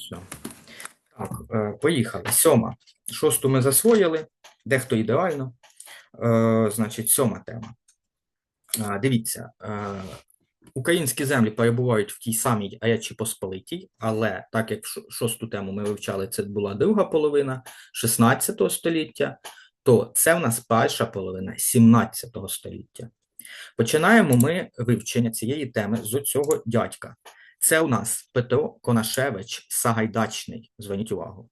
Все. Так, е, поїхали. Сьома. Шосту ми засвоїли, дехто ідеально. Е, Значить, сьома тема. Дивіться, е, українські землі перебувають в тій самій Речі Посполитій, але так як шосту тему ми вивчали, це була друга половина 16 століття, то це в нас перша половина 17 століття. Починаємо ми вивчення цієї теми з цього дядька. Це у нас Петро Конашевич Сагайдачний. Зверніть увагу.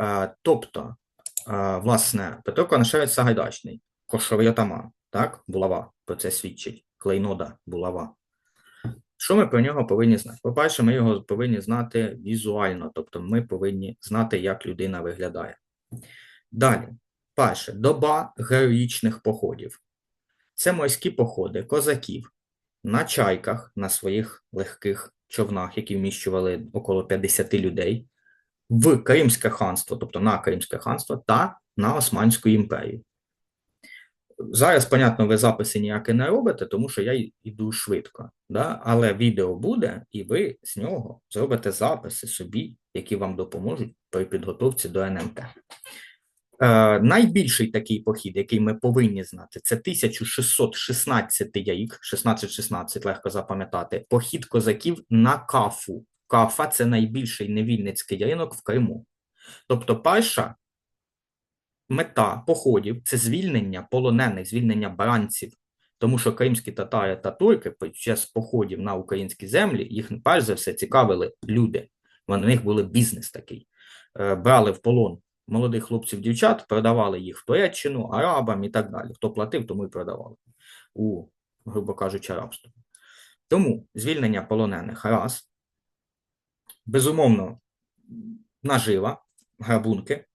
Е, тобто, е, власне, Петро Конашевич Сагайдачний, кошовий отаман, так, булава, про це свідчить, клейнода, булава. Що ми про нього повинні знати? По-перше, ми його повинні знати візуально, тобто ми повинні знати, як людина виглядає. Далі, перше, доба героїчних походів. Це морські походи козаків на чайках, на своїх легких човнах, які вміщували около 50 людей, в Кримське ханство, тобто на Кримське ханство та на Османську імперію. Зараз, понятно, ви записи ніякі не робите, тому що я йду швидко. Да? Але відео буде, і ви з нього зробите записи собі, які вам допоможуть при підготовці до НМТ. Е, найбільший такий похід, який ми повинні знати, це 1616 рік, 16-16, легко запам'ятати, похід козаків на Кафу. Кафа це найбільший невільницький ринок в Криму. Тобто, перша мета походів це звільнення полонених, звільнення бранців. Тому що кримські татари та турки під час походів на українські землі їх перш за все цікавили люди. У них був бізнес такий. Е, Брали в полон молодих хлопців, дівчат, продавали їх в Туреччину, арабам і так далі. Хто платив, тому і продавали у, грубо кажучи, рабство. Тому звільнення полонених раз, безумовно, нажива, грабунки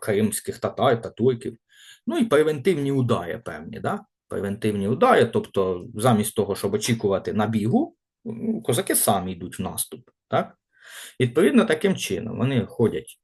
кримських татар та турків, ну і превентивні удари певні, да? превентивні удари, тобто замість того, щоб очікувати набігу, ну, козаки самі йдуть в наступ. Так? Відповідно, таким чином вони ходять,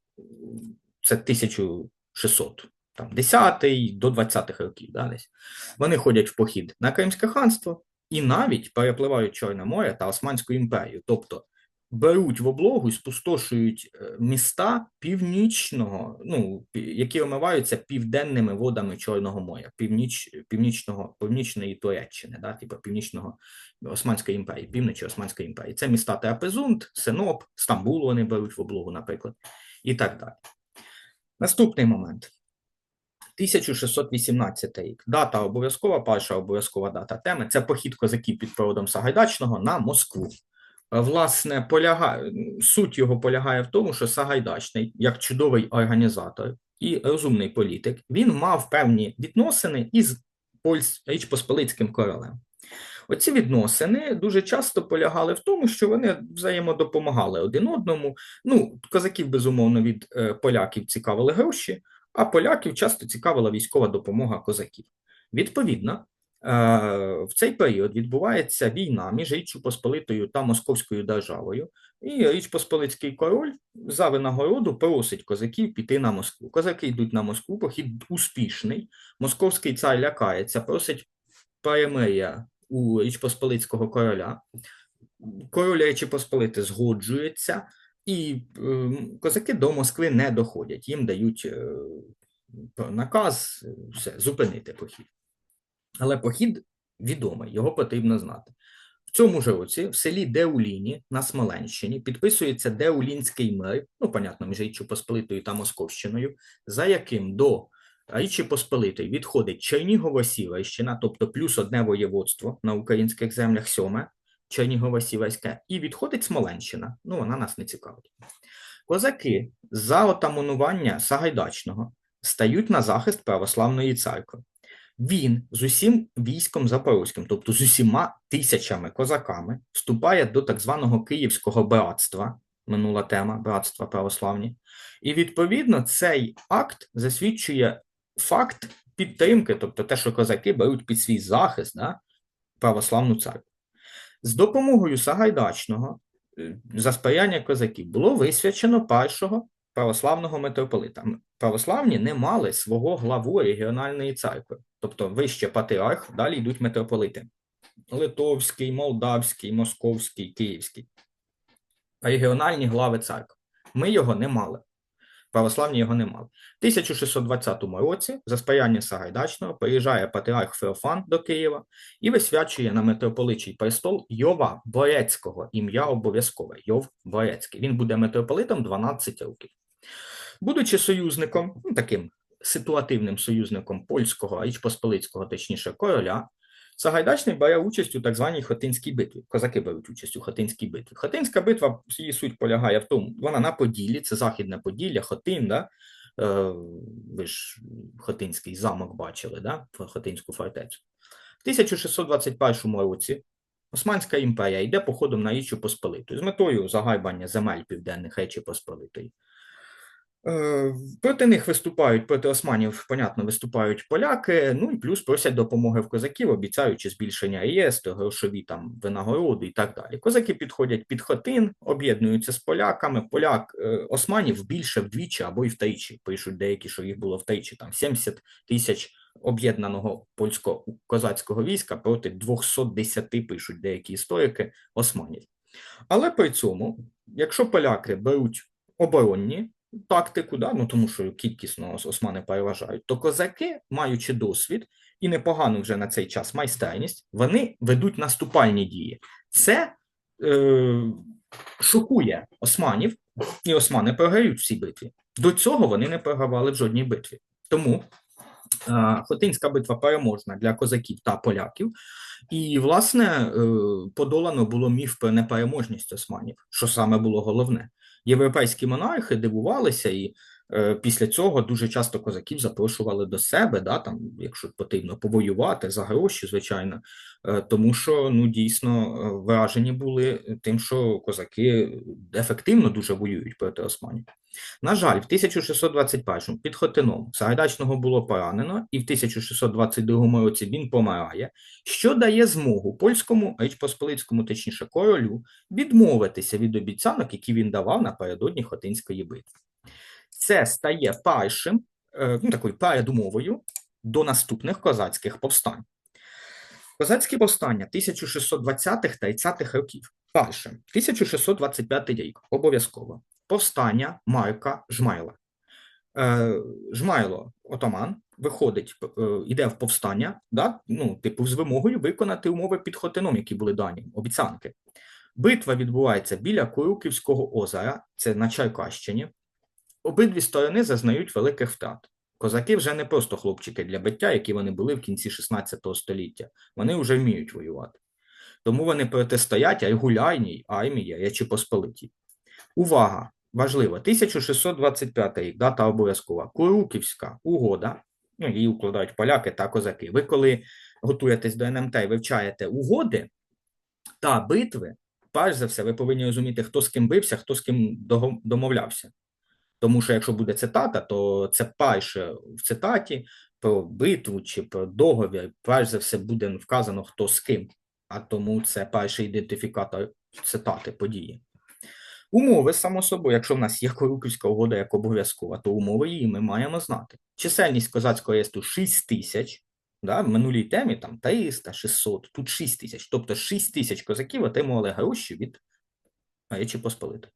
це 1600, там, 10 до 20-х років, да, десь. вони ходять в похід на Кримське ханство і навіть перепливають Чорне море та Османську імперію, тобто беруть в облогу і спустошують е, міста північного, ну, які омиваються південними водами Чорного моря, північ, північного, північної Туреччини, да, типу північного Османської імперії, півночі Османської імперії. Це міста Трапезунд, Синоп, Стамбул вони беруть в облогу, наприклад, і так далі. Наступний момент. 1618 рік. Дата обов'язкова, перша обов'язкова дата теми це похід козаків під проводом Сагайдачного на Москву. Е, Власне, полягає, суть його полягає в тому, що Сагайдачний, як чудовий організатор і розумний політик, він мав певні відносини із Річ Посполицьким королем. Оці відносини дуже часто полягали в тому, що вони взаємодопомагали один одному. Ну, козаків, безумовно, від е, поляків цікавили гроші, а поляків часто цікавила військова допомога козаків. Відповідно, е, в цей період відбувається війна між Річчю Посполитою та Московською державою, і Річ Посполицький король за винагороду просить козаків піти на Москву. Козаки йдуть на Москву, похід успішний. Московський цар лякається, просить перемир'я у Річ Посполицького короля. Король Речі Посполити згоджується, і е, козаки до Москви не доходять. Їм дають е, наказ е, все, зупинити похід. Але похід відомий, його потрібно знати. В цьому ж році в селі Деуліні на Смоленщині підписується Деулінський мир, ну, понятно, між Річчю Посполитою та Московщиною, за яким до Річі Посполитої відходить Чернігово-Сіверщина, тобто плюс одне воєводство на українських землях, сьоме, Чернігово-Сіверське, і відходить Смоленщина. Ну, вона нас не цікавить. Козаки за отаманування Сагайдачного стають на захист православної церкви. Він з усім військом запорозьким, тобто з усіма тисячами козаками, вступає до так званого Київського братства, минула тема братства православні. І відповідно цей акт засвідчує факт підтримки, тобто те, що козаки беруть під свій захист да, православну церкву. З допомогою Сагайдачного е, за сприяння козаків було висвячено першого православного митрополита. Православні не мали свого главу регіональної церкви, тобто вище патріарх, далі йдуть митрополити. Литовський, Молдавський, Московський, Київський. Регіональні глави церкв. Ми його не мали. Православні його не мали. В 1620 році за сприяння Сагайдачного приїжджає патріарх Феофан до Києва і висвячує на митрополичий престол Йова Борецького, ім'я обов'язкове Йов Борецький. Він буде митрополитом 12 років. Будучи союзником, ну, таким ситуативним союзником польського, Річ точніше, короля, Сагайдачний бере участь у так званій Хотинській битві. Козаки беруть участь у Хотинській битві. Хотинська битва, її суть полягає в тому, вона на Поділлі, це Західне Поділля, Хотин, да? Е, ви ж Хотинський замок бачили, да? Хотинську фортецю. В 1621 році Османська імперія йде походом на Річчю Посполиту з метою загайбання земель південних Речі Посполитої. Е, Проти них виступають, проти османів, понятно, виступають поляки, ну і плюс просять допомоги в козаків, обіцяючи збільшення реєстру, грошові там винагороди і так далі. Козаки підходять під Хотин, об'єднуються з поляками. Поляк е, османів більше вдвічі або й втричі. Пишуть деякі, що їх було втричі, там 70 тисяч об'єднаного польсько-козацького війська проти 210, пишуть деякі історики, османів. Але при цьому, якщо поляки беруть оборонні тактику, да, ну тому що кількісно османи переважають, то козаки, маючи досвід і непогану вже на цей час майстерність, вони ведуть наступальні дії. Це е, шокує османів, і османи програють в цій битві. До цього вони не програвали в жодній битві. Тому е, Хотинська битва переможна для козаків та поляків. І, власне, е, подолано було міф про непереможність османів, що саме було головне європейські монархи дивувалися, і після цього дуже часто козаків запрошували до себе, да, там, якщо потрібно повоювати за гроші, звичайно, е, тому що ну дійсно е, вражені були тим, що козаки ефективно дуже воюють проти османів. На жаль, в 1621 під Хотином Сагайдачного було поранено, і в 1622 році він помирає, що дає змогу польському Речпосполицькому, точніше королю, відмовитися від обіцянок, які він давав напередодні Хотинської битви. Це стає першим е, ну, такою передумовою до наступних козацьких повстань. Козацькі повстання 1620-30-х років. Перше, 1625 рік, обов'язково повстання Марка Жмайла. Е, Жмайло, отаман, виходить, йде е, в повстання, да? ну, типу, з вимогою виконати умови під Хотином, які були дані, обіцянки. Битва відбувається біля Куруківського озера, це на Чайкащині. Обидві сторони зазнають великих втрат. Козаки вже не просто хлопчики для биття, які вони були в кінці 16 століття. Вони вже вміють воювати. Тому вони протистоять регулярній армії Речі. Увага! Важливо, 1625 рік, дата обов'язкова. Куруківська угода, ну, її укладають поляки та козаки. Ви, коли готуєтесь до НМТ і вивчаєте угоди та битви, перш за все, ви повинні розуміти, хто з ким бився, хто з ким домовлявся. Тому що якщо буде цитата, то це перше в цитаті про битву чи про договір, перш за все буде вказано, хто з ким. А тому це перший ідентифікатор цитати події. Умови, само собою, якщо в нас є Коруківська угода як обов'язкова, то умови її ми маємо знати. Чисельність козацького реєстру 6 тисяч, да, в минулій темі там 300, 600, тут 6 тисяч. Тобто 6 тисяч козаків отримували гроші від Речі Посполитої.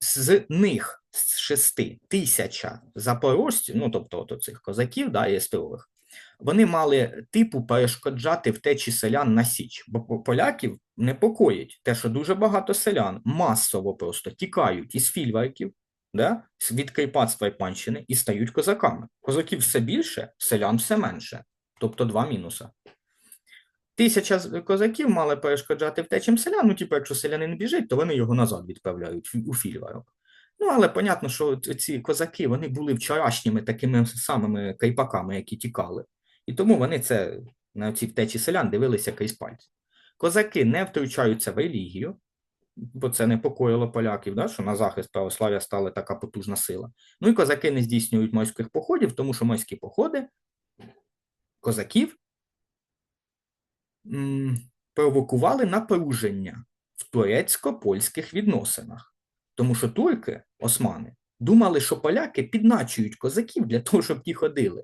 З них з 6 тисяча запорожців, ну тобто от цих козаків, да, реєстрових, вони мали типу перешкоджати втечі селян на Січ, бо поляків непокоїть те, що дуже багато селян масово просто тікають із фільварків, да, від Кріпацтва і панщини і стають козаками. Козаків все більше, селян все менше, тобто два мінуса. Тисяча козаків мали перешкоджати втечам селян, ну, типу, якщо селянин біжить, то вони його назад відправляють у фільварок. Ну, але понятно, що ці козаки вони були вчорашніми такими самими кайпаками, які тікали. І тому вони це на ці втечі селян дивилися крізь пальці. Козаки не втручаються в релігію, бо це непокоїло поляків, да, що на захист православ'я стала така потужна сила. Ну і козаки не здійснюють морських походів, тому що морські походи козаків провокували напруження в турецько-польських відносинах. Тому що турки, османи, думали, що поляки підначують козаків для того, щоб ті ходили.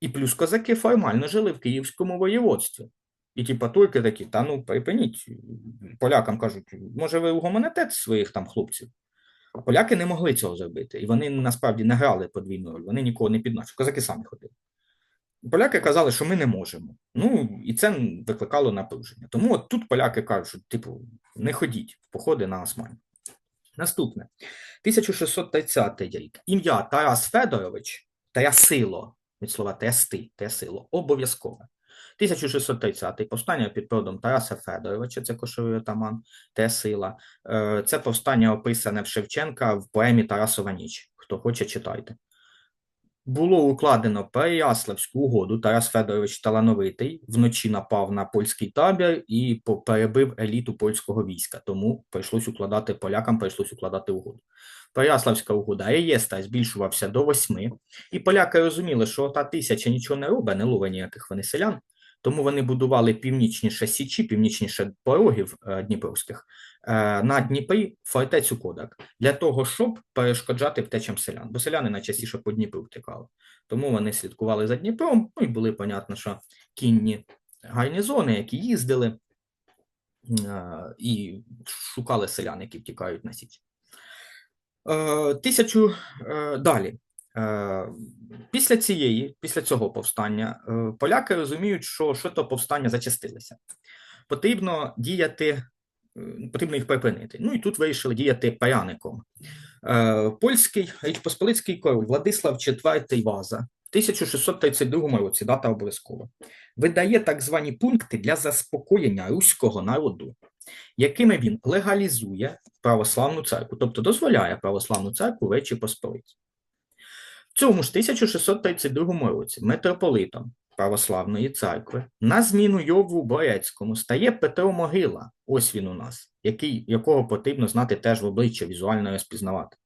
І плюс козаки формально жили в Київському воєводстві. І типа турки такі, та ну припиніть, полякам кажуть, може, ви угомоните своїх там хлопців? Поляки не могли цього зробити, і вони насправді не грали подвійну роль, вони нікого не підносили. Козаки самі ходили. Поляки казали, що ми не можемо. Ну і це викликало напруження. Тому от тут поляки кажуть, типу, не ходіть в походи на Османі. Наступне 1630 рік. Ім'я Тарас Федорович Тарасило, від слова трясти, трясило, обов'язкове. 1630-й повстання під проводом Тараса Федоровича, це кошовий отаман, Трясила. Е, Це повстання описане в Шевченка в поемі Тарасова ніч. Хто хоче, читайте. Було укладено Переяславську угоду. Тарас Федорович талановитий вночі напав на польський табір і перебив еліту польського війська. Тому прийшлось укладати полякам, прийшлось укладати угоду. Переяславська угода, реєстр збільшувався до восьми, і поляки розуміли, що та тисяча нічого не робить, не ловить ніяких вони селян. Тому вони будували північніше Січі, північніше порогів е, Дніпровських на Дніпрі фортецю Кодак для того, щоб перешкоджати втечам селян, бо селяни найчастіше по Дніпру втекали. Тому вони слідкували за Дніпром, ну і були, понятно, що кінні гарнізони, які їздили е, і шукали селян, які втікають на Січ. Е, Тисячу е, далі. Е, Після цієї, після цього повстання, е, поляки розуміють, що що то повстання зачастилося. Потрібно діяти, е, потрібно їх припинити. Ну і тут вирішили діяти паяником. Е, Польський Річ Посполицький король Владислав IV Ваза в 1632 році, дата обов'язкова, видає так звані пункти для заспокоєння руського народу, якими він легалізує православну церкву, тобто дозволяє православну церкву Речі Посполиті. В цьому ж 1632 році митрополитом православної церкви на зміну Йову Борецькому стає Петро Могила. Ось він у нас, який, якого потрібно знати теж в обличчя, візуально розпізнавати.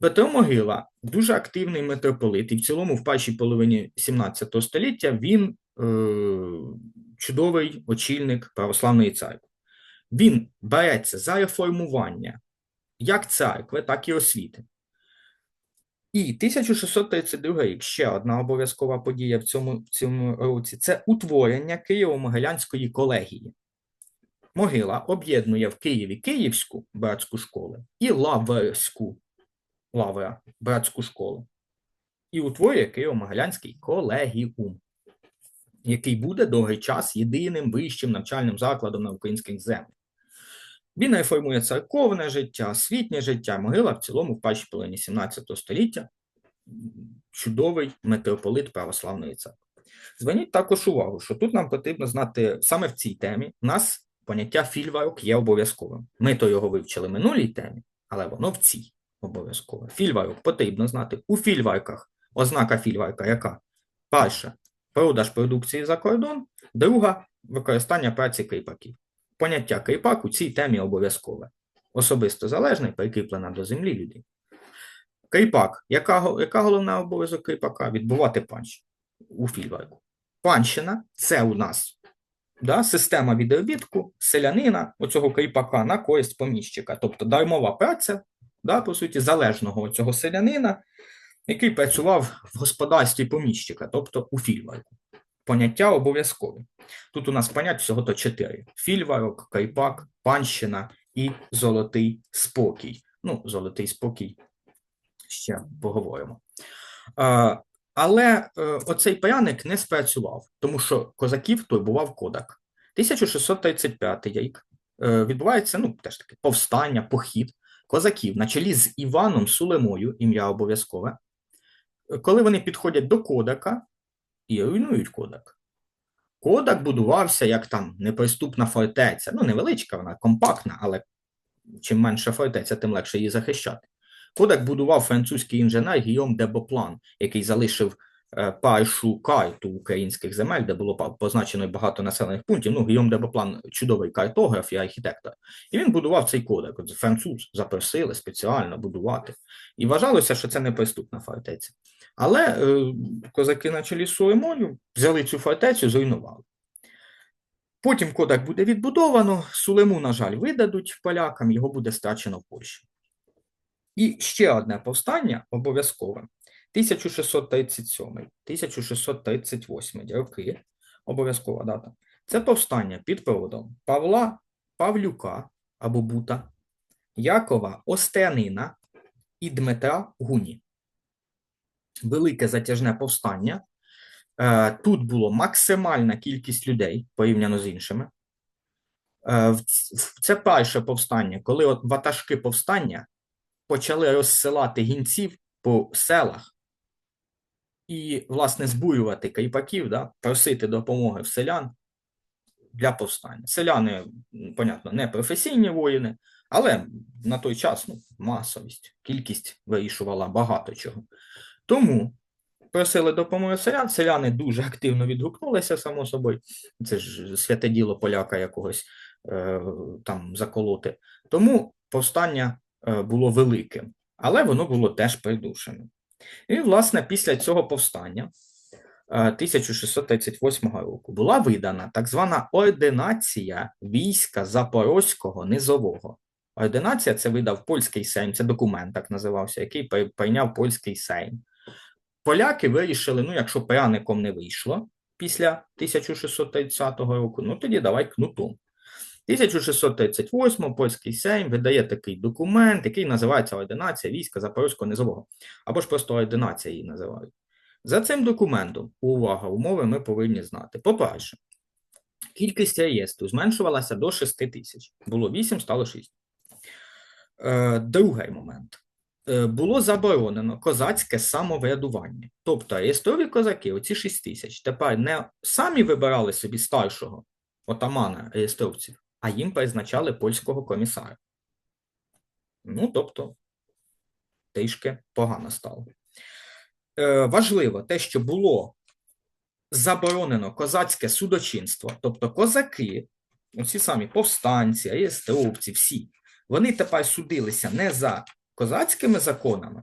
Петро Могила дуже активний митрополит, і в цілому, в першій половині 17 століття він е, чудовий очільник православної церкви. Він береться за реформування як церкви, так і освіти. І 1632 рік ще одна обов'язкова подія в цьому, в цьому році це утворення Києво-Могилянської колегії. Могила об'єднує в Києві Київську братську школу і Лаврську Лавра братську школу. І утворює Києво-Могилянський колегіум, який буде довгий час єдиним вищим навчальним закладом на українських землях. Він реформує церковне життя, освітнє життя. Могила в цілому в першій половині 17 століття чудовий митрополит православної церкви. Зверніть також увагу, що тут нам потрібно знати саме в цій темі у нас поняття фільварок є обов'язковим. Ми то його вивчили в минулій темі, але воно в цій обов'язково. Фільварок потрібно знати. У фільварках ознака фільварка яка? Перша продаж продукції за кордон, друга використання праці кріпаків. Поняття кріпак у цій темі обов'язкове. Особисто залежний, прикріплена до землі людини. Кріпак. Яка, яка головна обов'язок кріпака? Відбувати панщину у фільварку. Панщина це у нас да, система відробітку селянина, оцього кріпака на користь поміщика. Тобто дармова праця, да, по суті, залежного цього селянина, який працював в господарстві поміщика, тобто у фільварку. Поняття обов'язкові. Тут у нас понять всього то чотири: фільварок, кріпак, панщина і золотий спокій. Ну, золотий спокій ще поговоримо. Але е, оцей пряник не спрацював, тому що козаків турбував кодак. 1635 рік е, відбувається ну, теж таки повстання, похід козаків на чолі з Іваном Сулемою, ім'я обов'язкове. Коли вони підходять до кодака і руйнують кодак. Кодак будувався як там неприступна фортеця. Ну, невеличка, вона компактна, але чим менша фортеця, тим легше її захищати. Кодак будував французький інженер Гійом де Боплан, який залишив е, першу карту українських земель, де було позначено багато населених пунктів. Ну, Гійом де Боплан чудовий картограф і архітектор. І він будував цей кодак. От француз запросили спеціально будувати. І вважалося, що це неприступна фортеця. Але е, козаки на чолі з Сулеймою взяли цю фортецю, зруйнували. Потім кодак буде відбудовано, Сулему, на жаль, видадуть полякам, його буде страчено в Польщі. І ще одне повстання обов'язкове. 1637-1638 роки, обов'язкова дата. Це повстання під проводом Павла Павлюка або Бута, Якова Остеанина і Дмитра Гуні. Велике затяжне повстання. Е, Тут було максимальна кількість людей порівняно з іншими. Е, Це перше повстання, коли от ватажки повстання почали розсилати гінців по селах і, власне, збурювати кріпаків, да, просити допомоги в селян для повстання. Селяни, понятно, не професійні воїни, але на той час ну, масовість, кількість вирішувала багато чого. Тому просили допомоги селян. Селяни дуже активно відгукнулися, само собою. Це ж святе діло поляка якогось е, там заколоти. Тому повстання е, було великим, але воно було теж придушеним. І, власне, після цього повстання е, 1638 року була видана так звана ординація війська Запорозького низового. Ординація це видав польський сейм, це документ так називався, який прийняв польський сейм. Поляки вирішили: ну, якщо пряником не вийшло після 1630 року, ну тоді давай кнутом. 1638 польський сейм видає такий документ, який називається Ординація війська Запорозького низового, або ж просто ординація її називають. За цим документом, увага, умови ми повинні знати. По-перше, кількість реєстру зменшувалася до 6 тисяч. Було 8, стало 6. Е, другий момент. Е, було заборонено козацьке самоврядування. Тобто реєстрові козаки, оці 6 тисяч, тепер не самі вибирали собі старшого отамана реєстровців, а їм призначали польського комісара. Ну, тобто, трішки погано стало. Е, важливо те, що було заборонено козацьке судочинство, тобто козаки, оці самі повстанці, реєстровці, всі, вони тепер судилися не за козацькими законами,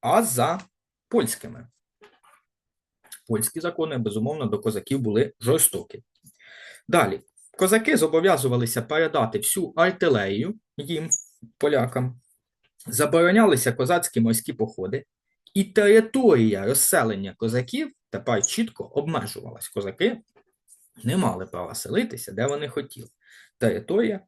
а за польськими. Польські закони, безумовно, до козаків були жорстокі. Далі, козаки зобов'язувалися передати всю артилерію їм, полякам, заборонялися козацькі морські походи, і територія розселення козаків тепер чітко обмежувалась. Козаки не мали права селитися, де вони хотіли. Територія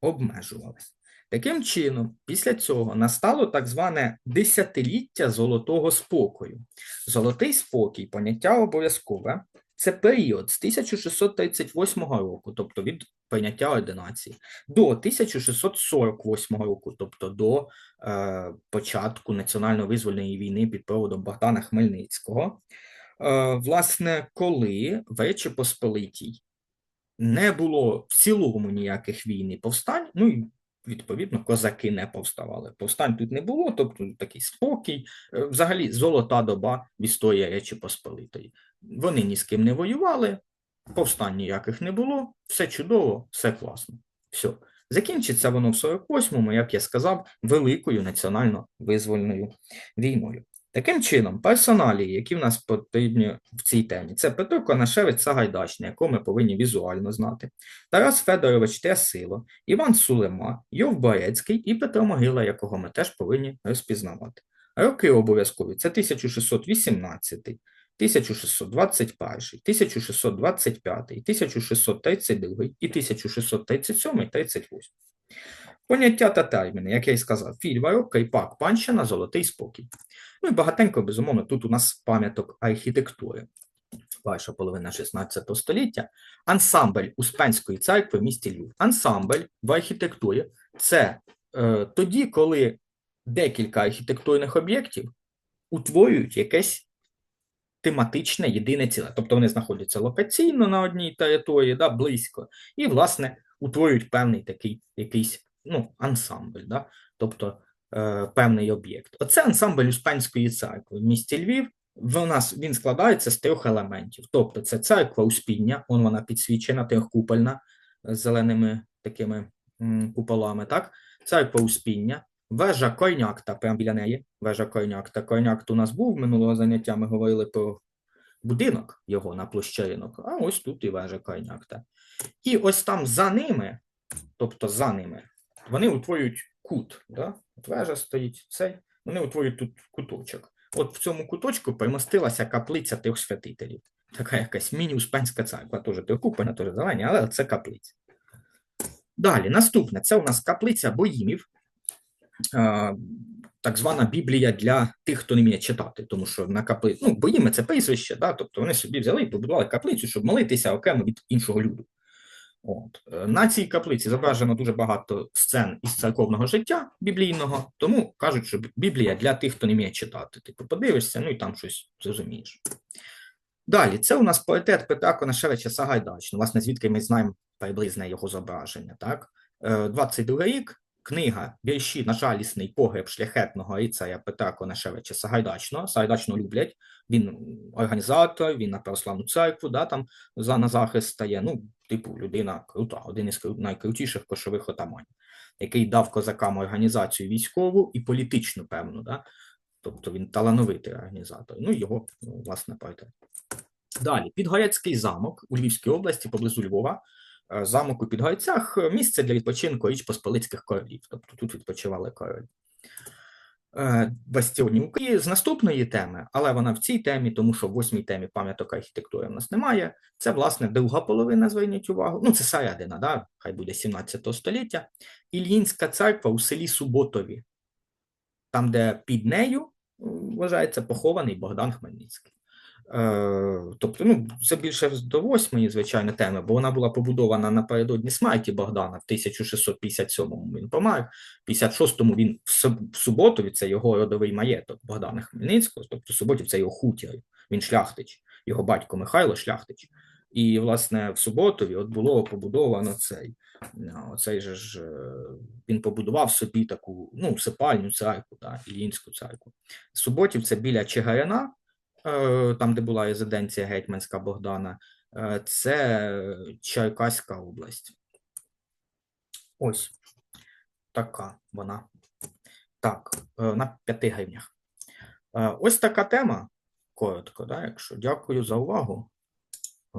обмежувалась. Таким чином, після цього настало так зване десятиліття золотого спокою. Золотий спокій, поняття обов'язкове, це період з 1638 року, тобто від прийняття ординації, до 1648 року, тобто до е, початку національно-визвольної війни під проводом Богдана Хмельницького. Е, власне, коли в Речі Посполитій не було в цілому ніяких війн і повстань, ну і відповідно козаки не повставали. Повстань тут не було, тобто такий спокій, Е, взагалі золота доба в історії Речі Посполитої. Вони ні з ким не воювали, повстань ніяких не було, все чудово, все класно. Все. Закінчиться воно в 48-му, як я сказав, великою національно-визвольною війною. Таким чином, персоналії, які в нас потрібні в цій темі, це Петро Конашевич Сагайдачний, якого ми повинні візуально знати, Тарас Федорович Трясило, Іван Сулема, Йов Борецький і Петро Могила, якого ми теж повинні розпізнавати. Роки обов'язкові це 1618, 1621, 1625, 1632 і 1637 38. Поняття та терміни, як я й сказав, фільварок, кріпак, панщина, золотий спокій. Ну і багатенько, безумовно, тут у нас пам'яток архітектури. Перша половина 16 століття. Ансамбль Успенської церкви в місті Львів. Ансамбль в архітектурі це е, тоді, коли декілька архітектурних об'єктів утворюють якесь тематичне єдине ціле. Тобто вони знаходяться локаційно на одній території, да, близько, і, власне, утворюють певний такий якийсь ну, ансамбль, да, тобто певний об'єкт. Оце ансамбль Успенської церкви в місті Львів. В він складається з трьох елементів. Тобто, це церква Успіння, он вона підсвічена, трьохкупольна з зеленими такими куполами. Так, церква Успіння, вежа Койнякта, прямо біля неї. Вежа Койнякта. Койнякт у нас був минулого заняття. Ми говорили про будинок його на площі а ось тут і вежа Койнякта. І ось там за ними, тобто за ними, вони утворюють кут. Да? От вежа стоїть, цей, вони утворюють тут куточок. От в цьому куточку примостилася каплиця трьох святителів. Така якась міні-успенська церква, теж трикупольна, теж зелені, але це каплиця. Далі, наступне це у нас каплиця боїмів, так звана Біблія для тих, хто не вміє читати, тому що на капли... ну, боїми це прізвище, да? тобто вони собі взяли і побудували каплицю, щоб молитися окремо від іншого люду. От. е, На цій каплиці зображено дуже багато сцен із церковного життя біблійного, тому кажуть, що Біблія для тих, хто не вміє читати. Типу, подивишся, ну і там щось зрозумієш. Далі, це у нас поетет Петра Конашевича Сагайдачний, власне, звідки ми знаємо приблизне його зображення. Так? Е, 22 рік, книга «Вірші на жалісний погреб шляхетного рицаря Петра Конашевича Сагайдачного. Сагайдачного люблять. Він організатор, він на православну церкву, да, там за на захист стає. Ну, типу, людина крута, один із найкрутіших кошових отаманів, який дав козакам організацію військову і політичну, певну, да? тобто він талановитий організатор. Ну, його, ну, власне, портрет. Далі, Підгорецький замок у Львівській області, поблизу Львова. Е, Замок у Підгорцях – місце для відпочинку річ посполицьких королів. Тобто тут відпочивали королі. Е, Бастіонів з наступної теми, але вона в цій темі, тому що в восьмій темі пам'яток архітектури в нас немає. Це, власне, друга половина, зверніть увагу. Ну, це середина, да? хай буде 17 століття. Ільїнська церква у селі Суботові, там, де під нею вважається похований Богдан Хмельницький. Е, Тобто, ну, це більше до восьмої, звичайно, теми, бо вона була побудована напередодні смерті Богдана в 1657-му він помер, в 56-му він в Суб- Суботові, це його родовий маєток Богдана Хмельницького, тобто Суботів це його хутір, він шляхтич, його батько Михайло шляхтич. І, власне, в Суботові от було побудовано цей, оцей же ж, е, він побудував собі таку, ну, сипальню церкву, да, Іллінську церкву. Суботів це біля Чигарина, там, де була резиденція гетьманська Богдана, е, це Черкаська область. Ось така вона. Так, е, на 5 гривнях. Е, Ось така тема. Коротко, да, якщо. Дякую за увагу. Е,